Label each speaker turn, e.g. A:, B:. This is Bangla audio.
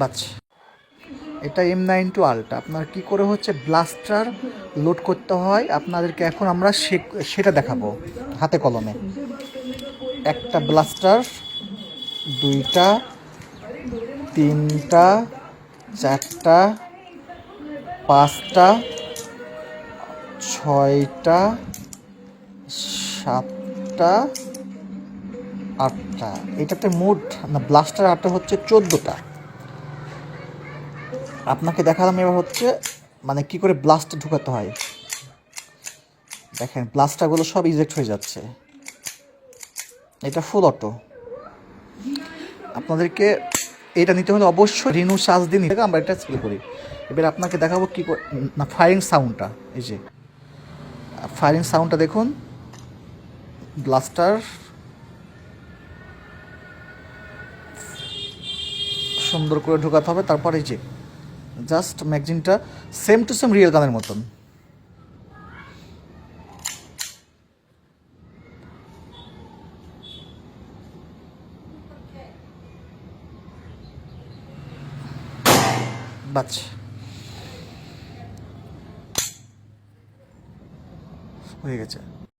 A: বাচ এটা এম নাইন টু আলটা আপনার কি করে হচ্ছে ব্লাস্টার লোড করতে হয়? আপনাদেরকে এখন আমরা সেটা দেখাবো হাতে কলমে। একটা ব্লাস্টার দুইটা, তিনটা, চারটা, পাঁচটা, ছয়টা, সাতটা, আটটা। এটাতে মোট, না ব্লাস্টার আটটা হচ্ছে চোদ্দোটা। আপনাকে দেখালাম এবার হচ্ছে মানে কি করে ব্লাস্ট ঢুকাতে হয়। দেখেন ব্লাস্টারগুলো সব ইজেক্ট হয়ে যাচ্ছে। এটা ফুল অটো আপনাদেরকে এটা নিতে হলে অবশ্যই রিনু চার্জ দিয়ে নিতে আমরা এটা স্প্রে করি। এবার আপনাকে দেখাবো কী না ফায়ারিং সাউন্ডটা এই যে। ফায়ারিং সাউন্ডটা দেখুন। ব্লাস্টার সুন্দর করে ঢোকাতে হবে, তারপর এই যে জাস্ট ম্যাগজিনটা সেম টু সেম রিয়েল গানের মতন। হয়ে গেছে।